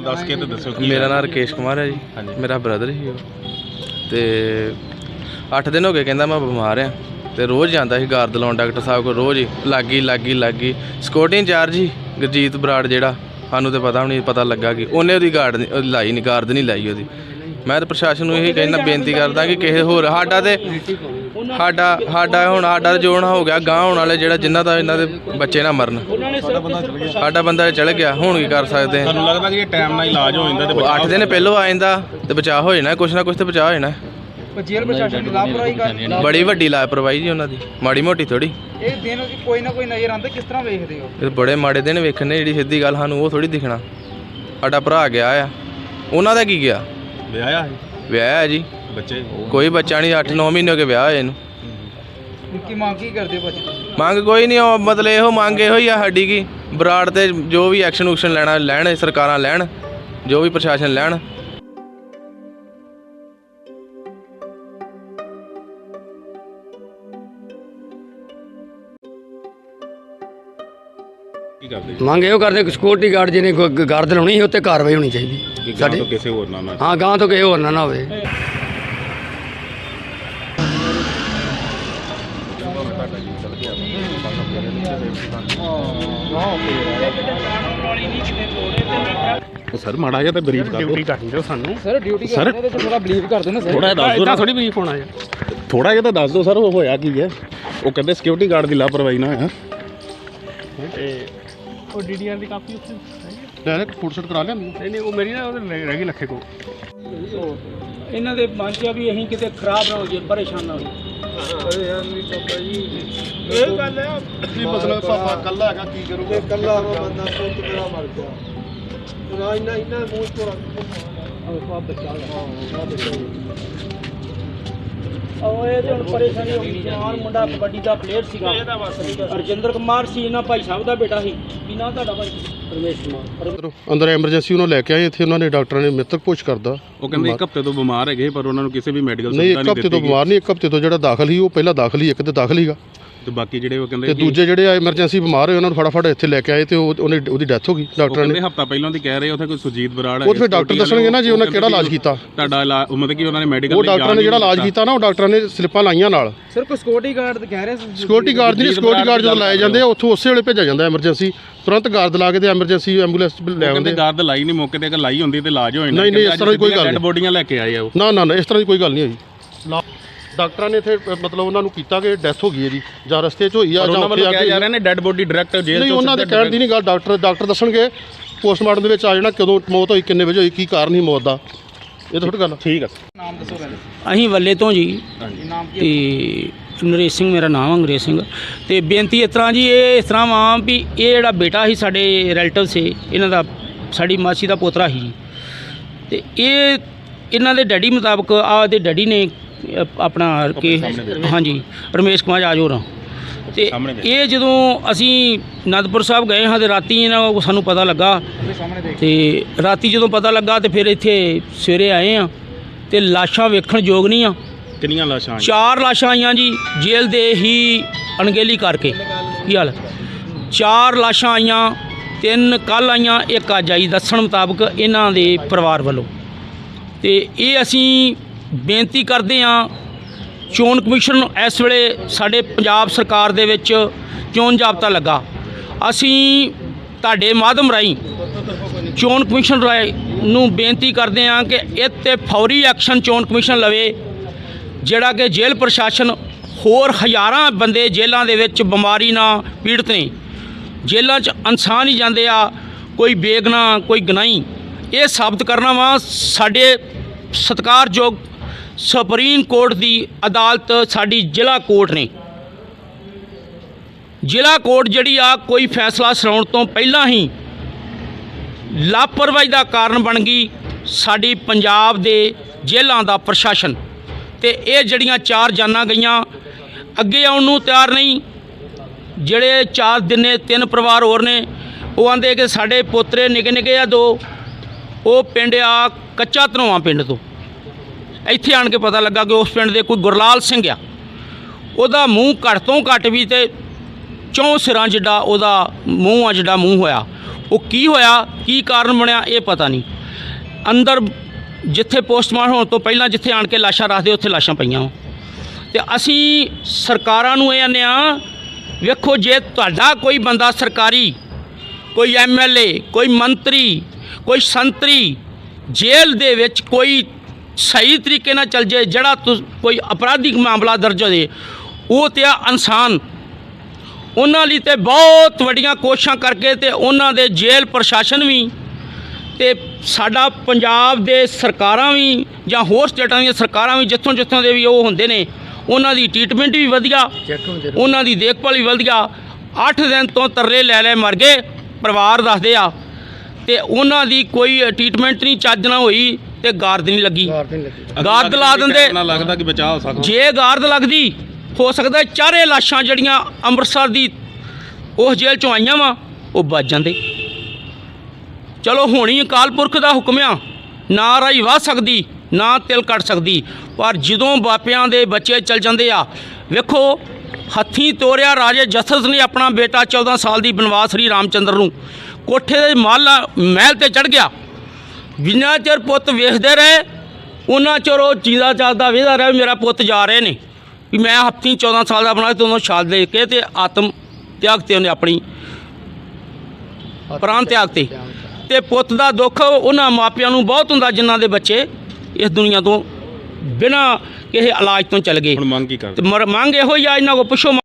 ਦੱਸ ਕੇ ਤੇ ਦੱਸੋ ਕੀ ਮੇਰਾ ਨਾਮ ਰਕੇਸ਼ ਕੁਮਾਰ ਹੈ ਜੀ। ਮੇਰਾ ਬ੍ਰਦਰ ਹੀ ਉਹ। ਤੇ 8 ਦਿਨ ਹੋ ਗਏ ਕਹਿੰਦਾ ਮੈਂ ਬਿਮਾਰ ਆ ਤੇ ਰੋਜ਼ ਜਾਂਦਾ ਸੀ ਗਾਰਦ ਲਾਉਣ ਡਾਕਟਰ ਸਾਹਿਬ ਕੋਲ ਰੋਜ਼ ਹੀ। ਲੱਗੀ ਲੱਗੀ ਲੱਗੀ। ਸਿਕਿਉਰਟੀ ਇੰਚਾਰਜ ਹੀ ਗੁਰਜੀਤ ਬਰਾੜ ਜਿਹੜਾ। ਸਾਨੂੰ ਤੇ ਪਤਾ ਵੀ ਨਹੀਂ ਪਤਾ ਲੱਗਾ ਕਿ ਉਹਨੇ ਉਹਦੀ ਗਾਰਡ ਲਾਈ ਨਹੀਂ ਗਾਰਦ ਨਹੀਂ ਲਾਈ ਉਹਦੀ। ਮੈਂ ਤਾਂ ਪ੍ਰਸ਼ਾਸਨ ਨੂੰ ਇਹੀ ਕਹਿਣਾ ਬੇਨਤੀ ਕਰਦਾ ਕਿ ਕਿਸੇ ਹੋਰ ਸਾਡਾ ਤੇ ਸਾਡਾ ਸਾਡਾ ਹੁਣ ਸਾਡਾ ਜੋਣ ਹੋ ਗਿਆ ਗਾਂ ਹੋਣ ਵਾਲੇ ਜਿਹੜਾ ਜਿਨ੍ਹਾਂ ਦਾ ਇਹਨਾਂ ਦੇ ਬੱਚੇ ਨਾ ਮਰਨ। ਸਾਡਾ ਬੰਦਾ ਚਲ ਗਿਆ ਹੁਣ ਕੀ ਕਰ ਸਕਦੇ ਆ? ਤੁਹਾਨੂੰ ਲੱਗਦਾ ਕਿ ਇਹ ਟਾਈਮ ਨਾਲ ਇਲਾਜ ਹੋ ਜਾਂਦਾ ਤੇ ਬਚਾਅ 8 ਦਿਨ ਪਹਿਲੋਂ ਆ ਜਾਂਦਾ ਤੇ ਬਚਾਅ ਹੋ ਜਾਣਾ ਕੁਛ ਨਾ ਕੁਛ ਤੇ ਬਚਾਅ ਹੋ ਜਾਣਾ। ਪਰ ਜੇਲ੍ਹ ਪ੍ਰਸ਼ਾਸਨ ਦੀ ਲਾਪਰਵਾਹੀ ਕਰ ਬੜੀ ਵੱਡੀ ਲਾਪਰਵਾਹੀ ਜੀ ਉਹਨਾਂ ਦੀ ਮਾੜੀ ਮੋਟੀ ਥੋੜੀ ਇਹ ਦਿਨ ਵੀ ਕੋਈ ਨਾ ਕੋਈ ਨਜ਼ਰ ਆਉਂਦਾ ਕਿਸ ਤਰ੍ਹਾਂ ਵੇਖਦੇ ਹੋ? ਇਹ ਬੜੇ ਮਾੜੇ ਦਿਨ ਵੇਖਣੇ ਜਿਹੜੀ ਸਿੱਧੀ ਗੱਲ ਸਾਨੂੰ ਉਹ ਥੋੜੀ ਦਿਖਣਾ। ਸਾਡਾ ਭਰਾ ਗਿਆ ਆ। ਉਹਨਾਂ ਦਾ ਕੀ ਗਿਆ? ਵਿਆਹਿਆ ਹੈ ਵਿਆਹ ਹੈ ਜੀ। ਬੱਚੇ? ਕੋਈ ਬੱਚਾ ਨਹੀਂ 8-9 ਮਹੀਨੇ ਹੋ ਗਏ ਵਿਆਹ ਹੋਏ ਨੂੰ। ਕੀ ਮੰਗ ਕੀ ਕਰਦੇ ਭਾਜੀ ਮੰਗ ਕੋਈ ਨਹੀਂ ਉਹ ਮਤਲਬ ਇਹੋ ਮੰਗ ਇਹੋ ਹੀ ਆ ਸਾਡੀ ਕੀ ਬਰਾੜ ਤੇ ਜੋ ਵੀ ਐਕਸ਼ਨ ਉਕਸ਼ਨ ਲੈਣਾ ਲੈਣ ਸਰਕਾਰਾਂ ਲੈਣ ਜੋ ਵੀ ਪ੍ਰਸ਼ਾਸਨ ਲੈਣ। ਕੀ ਕਰਦੇ? ਮੰਗ ਇਹੋ ਕਰਦੇ ਕਿ ਸਿਕਿਉਰਿਟੀ ਗਾਰਡ ਜਿਹਨੇ ਗ- ਗਾਰਦ ਲਾਉਣੀ ਸੀ ਉੱਤੇ ਕਾਰਵਾਈ ਹੋਣੀ ਚਾਹੀਦੀ। ਸਾਡੇ ਤੋਂ ਕਿਸੇ ਹੋਰ ਨਾਲ ਨਾ ਹਾਂ ਗਾਂ ਤੋਂ ਕਿਸੇ ਹੋਰ ਨਾ ਨਾ ਹੋਵੇ। ਸਰ ਮਾੜਾ ਜਿਹਾ ਤਾਂ ਬਰੀਫ ਕਰ ਦਿਓ। ਕਰ ਦਿਓ ਸਾਨੂੰ। Sir duty Sir? ਕਰਦੇ ਤੇ ਥੋੜਾ ਬਲੀਵ ਕਰਦੇ ਨਾ ਸਰ ਥੋੜਾ ਜਿਹਾ ਦੱਸ ਦਿਓ ਨਾ। ਥੋੜੀ ਬਰੀਫ ਹੋਣਾ ਹੈ। ਥੋੜਾ ਜਿਹਾ ਤਾਂ ਦੱਸ ਦਿਓ ਸਰ ਉਹ ਹੋਇਆ ਕੀ ਹੈ? ਉਹ ਕਹਿੰਦੇ ਸਿਕਿਉਰਿਟੀ ਗਾਰਡ ਦੀ ਲਾਪਰਵਾਹੀ ਨਾ ਹੋਇਆ। ਉਹ ਡੀਡੀਆਰ ਦੀ ਕਾਪੀ ਉੱਥੇ ਡਾਇਰੈਕਟ ਫੋਟੋ ਕਰਾ ਲਿਆ ਨਹੀਂ ਨਹੀਂ ਉਹ ਮੇਰੀ ਨਾ ਉਹਦੇ ਰਹਿ ਗਈ ਲੱਖੇ ਕੋ ਇਹਨਾਂ ਦੇ ਮਨ 'ਚ ਆ ਵੀ ਅਸੀਂ ਕਿਤੇ ਖਰਾਬ ਨਾ ਹੋ ਜਾਈਏ ਪਰੇਸ਼ਾਨ ਨਾ ਹੋਈਏ। ਇਹ ਗੱਲ ਹੈ ਕੀ ਮਤਲਬ ਪਾਪਾ ਕੱਲਾ ਹੈਗਾ ਕੀ ਕਰੂਗਾ? ਕੱਲਾ ਬੰਦਾ ਸੋਚ ਮੇਰਾ ਮਰ ਗਿਆ। ਨਾ ਇੰਨਾ ਇੰਨਾ ਮੂੰਹ ਤੋਂ ਉਹ ਇਹ ਤੇ ਹੁਣ ਪਰੇਸ਼ਾਨੀ ਹੋ ਗਈ ਜਵਾਨ ਮੁੰਡਾ ਕਬੱਡੀ ਦਾ ਪਲੇਅਰ ਸੀਗਾ। ਅਰਜਿੰਦਰ ਕੁਮਾਰ ਸੀ ਇਹਨਾਂ ਭਾਈ ਸਾਹਿਬ ਦਾ ਬੇਟਾ ਸੀ। ਕੀ ਨਾਂ ਤੁਹਾਡਾ ਭਾਈ? ਕੁਮਾਰ ਅੰਦਰ ਐਮਰਜੈਂਸੀ ਉਹਨਾਂ ਲੈ ਕੇ ਆਏ ਇੱਥੇ ਉਹਨਾਂ ਨੇ ਡਾਕਟਰਾਂ ਨੇ ਮ੍ਰਿਤਕ ਪੁੱਛ ਕਰਦਾ। ਉਹ ਕਹਿੰਦੇ ਇੱਕ ਹਫ਼ਤੇ ਤੋਂ ਬਿਮਾਰ ਹੈਗੇ ਪਰ ਉਹਨਾਂ ਨੂੰ ਕਿਸੇ ਵੀ ਮੈਡੀਕਲ ਨਹੀਂ ਇੱਕ ਹਫ਼ਤੇ ਤੋਂ ਬਿਮਾਰ ਨਹੀਂ ਇੱਕ ਹਫ਼ਤੇ ਤੋਂ ਜਿਹੜਾ ਦਾਖਲ ਸੀ ਉਹ ਪਹਿਲਾਂ ਦਾਖਲ ਹੀ ਇੱਕ ਤੇ ਦਾਖਲ ਹੀਗਾ। ਤੇ ਬਾਕੀ ਜਿਹੜੇ ਉਹ ਕਹਿੰਦੇ ਤੇ ਕਿ ਦੂਜੇ ਜਿਹੜੇ ਆ ਐਮਰਜੈਂਸੀ ਬਿਮਾਰ ਹੋਏ ਉਹਨਾਂ ਨੂੰ ਫਟਾਫਟ ਇੱਥੇ ਲੈ ਕੇ ਆਏ ਤੇ ਉਹ ਉਹਨੇ ਉਹਦੀ ਡੈਥ ਹੋ ਗਈ ਉਹ ਡਾਕਟਰਾਂ ਕਹਿੰਦੇ ਨੇ ਹਫ਼ਤਾ ਪਹਿਲਾਂ ਦੀ ਕਹਿ ਰਹੇ ਉੱਥੇ ਕੋਈ ਸੁਜੀਤ ਬਰਾੜ ਉਹ ਫਿਰ ਡਾਕਟਰ ਦੱਸਣਗੇ ਨਾ ਜੀ ਉਹਨਾਂ ਕਿਹੜਾ ਇਲਾਜ ਕੀਤਾ। ਤੁਹਾਡਾ ਇਲਾਜ ਉਹ ਮਤਲਬ ਕਿ ਉਹਨਾਂ ਨੇ ਮੈਡੀਕਲ ਉਹ ਡਾਕਟਰਾਂ ਨੇ ਜਿਹੜਾ ਇਲਾਜ ਕੀਤਾ ਨਾ ਉਹ ਡਾਕਟਰਾਂ ਨੇ ਸਲਿੱਪਾਂ ਲਾਈਆਂ ਨਾਲ। ਸਰ ਕੋਈ ਸਿਕਿਉਰਿਟੀ ਗਾਰਡ ਕਹਿ ਰਹੇ ਸੀ ਸਿਕਿਉਰਿਟੀ ਗਾਰਡ ਨਹੀਂ ਸਿਕਿਉਰਿਟੀ ਗਾਰਡ ਜਦੋਂ ਲਾਏ ਜਾਂਦੇ ਆ ਉੱਥੋਂ ਉਸੇ ਵੇਲੇ ਭੇਜਿਆ ਜਾਂਦਾ ਐਮਰਜੈਂਸੀ ਤੁਰੰਤ ਗਾਰਡ ਲਾ ਕੇ ਤੇ ਐਮਰਜੈਂਸੀ ਐਂਬੂਲੈਂਸ ਲੈ ਕਹਿੰਦੇ ਆਉਂਦੇ। ਗਾਰਡ ਲਾਈ ਨਹੀਂ ਮੌਕੇ ਤੇ ਅਗਰ ਲਾਈ ਹੁੰਦੀ ਤੇ ਇਲਾਜ ਹੋ ਜਾਂਦਾ। ਨਹੀਂ, ਨਹੀਂ, ਇਸ ਤਰ੍ਹਾਂ ਦੀ ਕੋਈ ਗੱਲ ਨਹੀਂ। ਬੋਡੀਆਂ ਲੈ ਕੇ ਆਏ ਆ ਉਹ। ਨਾ ਨਾ ਨਾ ਇਸ ਤਰ੍ਹਾਂ ਦੀ ਕੋਈ ਗੱਲ ਨਹੀਂ ਹੋਈ। ਡਾਕਟਰਾਂ ਨੇ ਇੱਥੇ ਅ, ਮਤਲਬ ਉਹਨਾਂ ਨੂੰ ਕੀਤਾ ਕਿ ਡੈਥ ਹੋ ਗਈ ਹੈ ਜੀ ਜਾਂ ਰਸਤੇ 'ਚ ਹੋਈ ਆ ਜਾਂ ਉਹਨਾਂ ਉੱਥੇ ਵੱਲੋਂ ਆ ਕਿਹਾ ਕੇ ਜਾ ਰਿਹਾ ਨੇ ਡੈਡ ਬੋਡੀ ਡਾਇਰੈਕਟ ਜੇਲ੍ਹ ਨਹੀਂ ਉਹਨਾਂ ਦੇ ਕਹਿਣ ਦੀ ਨਹੀਂ ਗੱਲ ਡਾਕਟਰ ਡਾਕਟਰ ਦੱਸਣਗੇ ਪੋਸਟਮਾਰਟਮ ਦੇ ਵਿੱਚ ਆ ਜਾਣਾ ਕਦੋਂ ਮੌਤ ਹੋਈ ਕਿੰਨੇ ਵਜੇ ਹੋਈ ਕੀ ਕਾਰਨ ਸੀ ਮੌਤ ਦਾ। ਇਹ ਤਾਂ ਥੋੜੀ ਗੱਲ ਆ। ਠੀਕ ਆ। ਨਾਮ ਦੱਸੋ ਪਹਿਲੇ ਅਸੀਂ ਵੱਲੇ ਤੋਂ ਜੀ ਨਾਮ ਕੀ ਤੇ ਨਰੇਸ਼ ਸਿੰਘ ਮੇਰਾ ਨਾਮ ਅੰਗਰੇਜ਼ ਸਿੰਘ। ਤੇ ਬੇਨਤੀ ਇਸ ਤਰ੍ਹਾਂ ਜੀ ਇਹ ਇਸ ਤਰ੍ਹਾਂ ਵਾ ਵੀ ਇਹ ਜਿਹੜਾ ਬੇਟਾ ਸੀ ਸਾਡੇ ਰਿਲੇਟਿਵ ਸੀ ਇਹਨਾਂ ਦਾ ਸਾਡੀ ਮਾਸੀ ਦਾ ਪੋਤਰਾ ਸੀ ਜੀ। ਤੇ ਇਹ ਇਹਨਾਂ ਦੇ ਡੈਡੀ ਮੁਤਾਬਕ ਆ ਦੇ ਡੈਡੀ ਨੇ ਆਪਣਾ ਕਿ ਹਾਂਜੀ ਰਮੇਸ਼ ਕੁਮਾਰ ਆਜੋ ਰਾਂ ਤੇ। ਇਹ ਜਦੋਂ ਅਸੀਂ ਅਨੰਦਪੁਰ ਸਾਹਿਬ ਗਏ ਹਾਂ ਤੇ ਰਾਤੀ ਇਹਨਾਂ ਨੂੰ ਸਾਨੂੰ ਪਤਾ ਲੱਗਾ। ਤੇ ਰਾਤੀ ਜਦੋਂ ਪਤਾ ਲੱਗਾ ਤੇ ਫਿਰ ਇੱਥੇ ਸਵੇਰੇ ਆਏ ਆ ਤੇ ਲਾਸ਼ਾਂ ਵੇਖਣ ਯੋਗ ਨਹੀਂ ਆ। ਕਿੰਨੀਆਂ ਲਾਸ਼ਾਂ ਆਈਆਂ? ਚਾਰ ਲਾਸ਼ਾਂ ਆਈਆਂ ਜੀ ਜੇਲ੍ਹ ਦੇ ਹੀ ਅਣਗਹਿਲੀ ਕਰਕੇ। ਕੀ ਹਾਲ? ਚਾਰ ਲਾਸ਼ਾਂ ਆਈਆਂ ਤਿੰਨ ਕੱਲ ਆਈਆਂ ਇੱਕ ਅੱਜ ਆਈ। ਦੱਸਣ ਮੁਤਾਬਕ ਇਹਨਾਂ ਦੇ ਪਰਿਵਾਰ ਵੱਲੋਂ। ਤੇ ਇਹ ਅਸੀਂ ਬੇਨਤੀ ਕਰਦੇ ਹਾਂ, ਚੋਣ ਕਮਿਸ਼ਨ ਨੂੰ ਇਸ ਵੇਲੇ ਸਾਡੇ ਪੰਜਾਬ ਸਰਕਾਰ ਦੇ ਵਿੱਚ ਚੋਣ ਜਾਬਤਾ ਲੱਗਾ। ਅਸੀਂ ਤੁਹਾਡੇ ਮਾਧਿਅਮ ਰਾਹੀਂ ਚੋਣ ਕਮਿਸ਼ਨ ਰਾਏ ਨੂੰ ਬੇਨਤੀ ਕਰਦੇ ਹਾਂ ਕਿ ਇਹ 'ਤੇ ਫੌਰੀ ਐਕਸ਼ਨ ਚੋਣ ਕਮਿਸ਼ਨ ਲਵੇ, ਜਿਹੜਾ ਕਿ ਜੇਲ੍ਹ ਪ੍ਰਸ਼ਾਸਨ ਹੋਰ ਹਜ਼ਾਰਾਂ ਬੰਦੇ ਜੇਲ੍ਹਾਂ ਦੇ ਵਿੱਚ ਬਿਮਾਰੀ ਨਾਲ ਪੀੜਤ ਨੇ। ਜੇਲ੍ਹਾਂ 'ਚ ਇਨਸਾਨ ਹੀ ਜਾਂਦੇ ਆ, ਕੋਈ ਬੇਗਨਾ ਕੋਈ ਗਨਾਈ ਇਹ ਸਾਬਤ ਕਰਨਾ ਵਾ, ਸਾਡੇ ਸਤਿਕਾਰਯੋਗ ਸੁਪਰੀਮ ਕੋਰਟ ਦੀ ਅਦਾਲਤ ਸਾਡੀ ਜ਼ਿਲ੍ਹਾ ਕੋਰਟ ਨੇ। ਜ਼ਿਲ੍ਹਾ ਕੋਰਟ ਜਿਹੜੀ ਆ, ਕੋਈ ਫੈਸਲਾ ਸੁਣਾਉਣ ਤੋਂ ਪਹਿਲਾਂ ਹੀ ਲਾਪਰਵਾਹੀ ਦਾ ਕਾਰਨ ਬਣ ਗਈ ਸਾਡੀ ਪੰਜਾਬ ਦੇ ਜੇਲ੍ਹਾਂ ਦਾ ਪ੍ਰਸ਼ਾਸਨ। ਤੇ ਇਹ ਜਿਹੜੀਆਂ ਚਾਰ ਜਾਨਾਂ ਗਈਆਂ, ਅੱਗੇ ਆਉਣ ਨੂੰ ਤਿਆਰ ਨਹੀਂ, ਜਿਹੜੇ ਚਾਰ ਦਿਨੇ ਤਿੰਨ ਪਰਿਵਾਰ ਹੋਰ ਨੇ, ਉਹ ਆਂਦੇ ਕਿ ਸਾਡੇ ਪੋਤਰੇ ਨਿੱਕੇ ਨਿੱਕੇ ਆ ਦੋ, ਉਹ ਪਿੰਡ ਆ ਕੱਚਾ ਧਨੋਆ ਪਿੰਡ ਤੋਂ। ਇੱਥੇ ਆਣ ਕੇ ਪਤਾ ਲੱਗਾ ਕਿ ਉਸ ਪਿੰਡ ਦੇ ਕੋਈ ਗੁਰਲਾਲ ਸਿੰਘ ਆ। ਉਹਦਾ ਮੂੰਹ ਘੱਟ ਤੋਂ ਘੱਟ ਵੀ ਤੇ ਚੌਂ ਸਿਰਾਂ ਜਿੱਡਾ ਉਹਦਾ ਮੂੰਹ ਆ ਜਿਹੜਾ ਮੂੰਹ ਹੋਇਆ। ਉਹ ਕੀ ਹੋਇਆ, ਕੀ ਕਾਰਨ ਬਣਿਆ, ਇਹ ਪਤਾ ਨਹੀਂ। ਅੰਦਰ ਜਿੱਥੇ ਪੋਸਟਮਾਰਟਮ ਹੋਣ ਤੋਂ ਪਹਿਲਾਂ ਜਿੱਥੇ ਆਣ ਕੇ ਲਾਸ਼ਾਂ ਰੱਖਦੇ, ਉੱਥੇ ਲਾਸ਼ਾਂ ਪਈਆਂ। ਵਾਂ। ਤੇ ਅਸੀਂ ਸਰਕਾਰਾਂ ਨੂੰ ਇਹ ਆਨੇ ਆ, ਵੇਖੋ ਜੇ ਤੁਹਾਡਾ ਕੋਈ ਬੰਦਾ ਸਰਕਾਰੀ, ਕੋਈ ਐਮਐਲਏ ਕੋਈ ਮੰਤਰੀ, ਕੋਈ ਸੰਤਰੀ ਜੇਲ੍ਹ ਦੇ ਵਿੱਚ ਕੋਈ ਸਹੀ ਤਰੀਕੇ ਨਾਲ ਚੱਲ ਜੇ ਜਿਹੜਾ ਕੋਈ ਅਪਰਾਧਿਕ ਮਾਮਲਾ ਦਰਜ ਹੋ ਜੇ ਉਹ ਤੇ ਆ ਇਨਸਾਨ। ਉਹਨਾਂ ਲਈ ਤੇ ਬਹੁਤ ਵੱਡੀਆਂ ਕੋਸ਼ਿਸ਼ਾਂ ਕਰਕੇ ਤੇ ਉਹਨਾਂ ਦੇ ਜੇਲ੍ਹ ਪ੍ਰਸ਼ਾਸਨ ਵੀ ਤੇ ਸਾਡਾ ਪੰਜਾਬ ਦੇ ਸਰਕਾਰਾਂ ਵੀ ਜਾਂ ਹੋਰ ਸਟੇਟਾਂ ਦੀਆਂ ਸਰਕਾਰਾਂ ਵੀ ਜਿੱਥੋਂ ਜਿੱਥੋਂ ਦੇ ਵੀ ਉਹ ਹੁੰਦੇ ਨੇ ਉਹਨਾਂ ਦੀ ਟ੍ਰੀਟਮੈਂਟ ਵੀ ਵਧੀਆ ਉਹਨਾਂ ਦੀ ਦੇਖਭਾਲ ਵੀ ਵਧੀਆ। 8 ਦਿਨ ਤੋਂ ਤਰਲੇ ਲੈ ਲੈ ਮਰ ਗਏ ਪਰਿਵਾਰ ਦੱਸਦੇ ਆ। ਤੇ ਉਹਨਾਂ ਦੀ ਕੋਈ ਟ੍ਰੀਟਮੈਂਟ ਨਹੀਂ ਚੱਜ ਨਾਲ ਹੋਈ। ਤੇ ਗਾਰਦ ਨਹੀਂ ਲੱਗੀ। ਗਾਰਦ ਲਾ ਦਿੰਦੇ। ਲੱਗਦਾ ਕਿ ਬਚਾਅ ਹੋ ਸਕਦਾ। ਜੇ ਗਾਰਦ ਲੱਗਦੀ ਹੋ ਸਕਦਾ ਚਾਰੇ ਲਾਸ਼ਾਂ ਜਿਹੜੀਆਂ ਅੰਮ੍ਰਿਤਸਰ ਦੀ ਉਸ ਜੇਲ੍ਹ ਚੋਂ ਆਈਆਂ ਵਾ ਉਹ ਬਚ ਜਾਂਦੇ। ਚਲੋ ਹੋਣੀ ਅਕਾਲ ਪੁਰਖ ਦਾ ਹੁਕਮ ਆ ਨਾ ਰਾਈ ਵਾਹ ਸਕਦੀ ਨਾ ਤਿਲ ਕੱਟ ਸਕਦੀ ਪਰ ਜਦੋਂ ਬਾਪਿਆਂ ਦੇ ਬੱਚੇ ਚਲ ਜਾਂਦੇ ਆ ਵੇਖੋ ਹੱਥੀਂ ਤੋਰਿਆ ਰਾਜੇ ਜਸਸ ਨੇ ਆਪਣਾ ਬੇਟਾ 14 ਸਾਲ ਦੀ ਬਨਵਾਸ ਸ੍ਰੀ ਰਾਮਚੰਦਰ ਨੂੰ ਕੋਠੇ ਦੇ ਮਾਲਾ ਮਹਿਲ ਤੇ ਚੜ ਗਿਆ। ਜਿੰਨਾ ਚਿਰ ਪੁੱਤ ਵੇਖਦੇ ਰਹੇ ਉਹਨਾਂ ਚਿਰ ਉਹ ਚੀਜ਼ਾ ਚੱਲਦਾ ਵੇਖਦਾ ਰਿਹਾ ਵੀ ਮੇਰਾ ਪੁੱਤ ਜਾ ਰਹੇ ਨੇ। ਵੀ ਮੈਂ ਹੱਥੀਂ 14 ਸਾਲ ਦਾ ਬਣਾ ਤੇ ਉਹਨੂੰ ਛਾਲ ਦੇ ਕੇ ਤੇ ਆਤਮ ਤਿਆਗ ਤੇ ਉਹਨੇ ਆਪਣੀ ਪ੍ਰਾਣ ਤਿਆਗ ਤੇ। ਤੇ। ਪੁੱਤ ਦਾ ਦੁੱਖ ਉਹਨਾਂ ਮਾਪਿਆਂ ਨੂੰ ਬਹੁਤ ਹੁੰਦਾ ਜਿਨ੍ਹਾਂ ਦੇ ਬੱਚੇ ਇਸ ਦੁਨੀਆ ਤੋਂ ਬਿਨਾਂ ਕਿਸੇ ਇਲਾਜ ਤੋਂ ਚਲ ਗਏ। ਹੁਣ ਮੰਗ ਕੀ ਕਰਦੇ? ਮੰਗ ਇਹੋ ਹੀ ਆ ਇਹਨਾਂ ਕੋ ਪੁੱਛੋ